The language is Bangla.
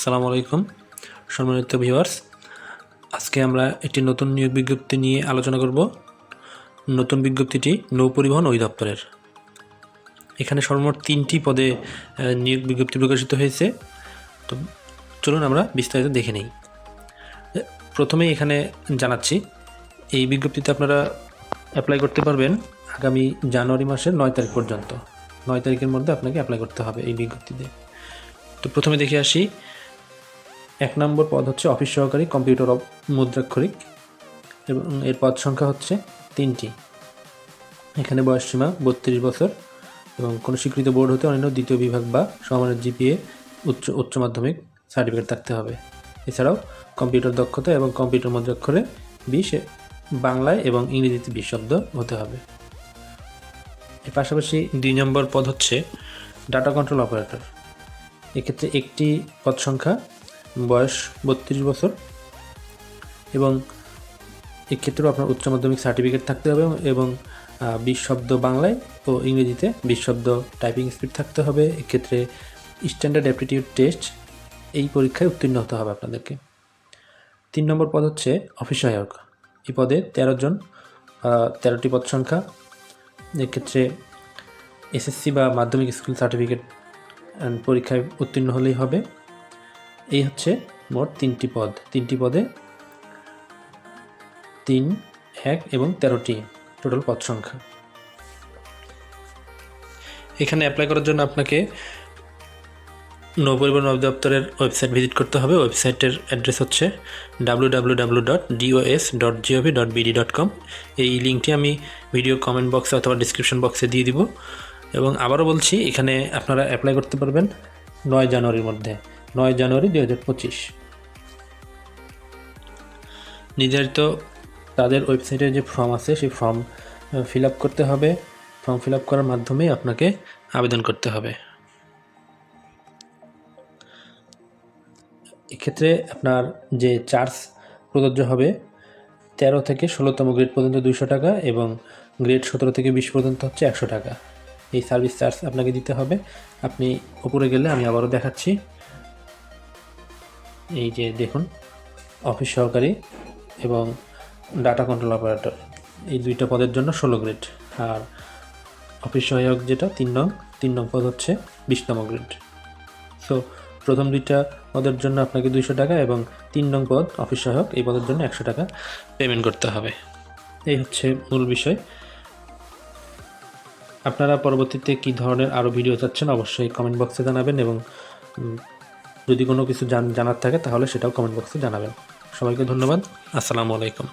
আসসালামু আলাইকুম, সম্মানিত ভিউয়ার্স। আজকে আমরা একটি নতুন নিয়োগ বিজ্ঞপ্তি নিয়ে আলোচনা করব। নতুন বিজ্ঞপ্তিটি নৌ পরিবহন অধিদপ্তরের। এখানে সর্বমোট তিনটি পদে নিয়োগ বিজ্ঞপ্তি প্রকাশিত হয়েছে। তো চলুন আমরা বিস্তারিত দেখে নিই। প্রথমেই এখানে জানাচ্ছি, এই বিজ্ঞপ্তিতে আপনারা অ্যাপ্লাই করতে পারবেন আগামী জানুয়ারি মাসের নয় তারিখ পর্যন্ত। নয় তারিখের মধ্যে আপনাকে অ্যাপ্লাই করতে হবে এই বিজ্ঞপ্তিতে। তো প্রথমে দেখে আসি এক নম্বর পদ হচ্ছে অফিস সহকারী, কম্পিউটার মুদ্রাক্ষরিক, এবং এর পদ সংখ্যা হচ্ছে তিনটি। এখানে বয়সসীমা বত্রিশ বছর, এবং কোনো স্বীকৃত বোর্ড হতে অন্যান্য দ্বিতীয় বিভাগ বা সমানের জিপিএ, উচ্চ উচ্চ মাধ্যমিক সার্টিফিকেট থাকতে হবে। এছাড়াও কম্পিউটার দক্ষতা এবং কম্পিউটার মুদ্রাক্ষরে বিশ বাংলায় এবং ইংরেজিতে বিশ শব্দ হতে হবে। এর পাশাপাশি দুই নম্বর পদ হচ্ছে ডাটা কন্ট্রোল অপারেটর। এক্ষেত্রে একটি পদ সংখ্যা বয়স বত্রিশ বছর এবং এক্ষেত্রেও আপনার উচ্চ মাধ্যমিক সার্টিফিকেট থাকতে হবে এবং বিশ শব্দ বাংলায় ও ইংরেজিতে বিশ শব্দ টাইপিং স্পিড থাকতে হবে। এক্ষেত্রে স্ট্যান্ডার্ড অ্যাপটিটিউড টেস্ট এই পরীক্ষায় উত্তীর্ণ হতে হবে আপনাদেরকে। তিন নম্বর পদ হচ্ছে অফিস সহায়ক এই পদে তেরো জন তেরোটি পদ সংখ্যা। এক্ষেত্রে এসএসসি বা মাধ্যমিক স্কুল সার্টিফিকেট পরীক্ষায় উত্তীর্ণ হলেই হবে। এই হচ্ছে মোট তিনটি পদ। তিনটি পদে তিন, এক এবং তেরোটি টোটাল পদ সংখ্যা। এখানে অ্যাপ্লাই করার জন্য আপনাকে নৌ পরিবহন অধিদপ্তরের ওয়েবসাইট ভিজিট করতে হবে। ওয়েবসাইটের অ্যাড্রেস হচ্ছে কম এই লিঙ্কটি আমি ভিডিও কমেন্ট বক্সে অথবা ডিসক্রিপশন বক্সে দিয়ে দিব। এবং আবারও বলছি, এখানে আপনারা অ্যাপ্লাই করতে পারবেন নয় জানুয়ারির মধ্যে। নয় জানুয়ারি দুই হাজার পঁচিশ। নির্ধারিত তাদের ওয়েবসাইটে যে ফর্ম আছে, সেই ফর্ম ফিল আপ করতে হবে। ফর্ম ফিল আপ করার মাধ্যমেই আপনাকে আবেদন করতে হবে। এক্ষেত্রে আপনার যে চার্জ প্রযোজ্য হবে, তেরো থেকে ষোলোতম গ্রেড পর্যন্ত দুইশো টাকা এবং গ্রেড সতেরো থেকে বিশ পর্যন্ত হচ্ছে একশো টাকা। এই সার্ভিস চার্জ আপনাকে দিতে হবে। আপনি উপরে গেলে আমি আবারও দেখাচ্ছি। এই যে দেখুন, অফিস সহকারী এবং ডাটা কন্ট্রোল অপারেটর এই দুইটা পদের জন্য ষোলো গ্রেড আর অফিস সহায়ক যেটা, তিন নং তিন নং পদ হচ্ছে বিশ বিশতম গ্রেড সো প্রথম দুইটা পদের জন্য আপনাকে দুইশো টাকা এবং তিন নং পদ অফিস সহায়ক, এই পদের জন্য একশো টাকা পেমেন্ট করতে হবে। এই হচ্ছে মূল বিষয়। আপনারা পরবর্তীতে কী ধরনের আরও ভিডিও চাচ্ছেন, অবশ্যই কমেন্ট বক্সে জানাবেন এবং যদি কোনো কিছু জানার থাকে তাহলে সেটাও কমেন্ট বক্সে জানাবেন। সবাইকে ধন্যবাদ। আসসালামু আলাইকুম।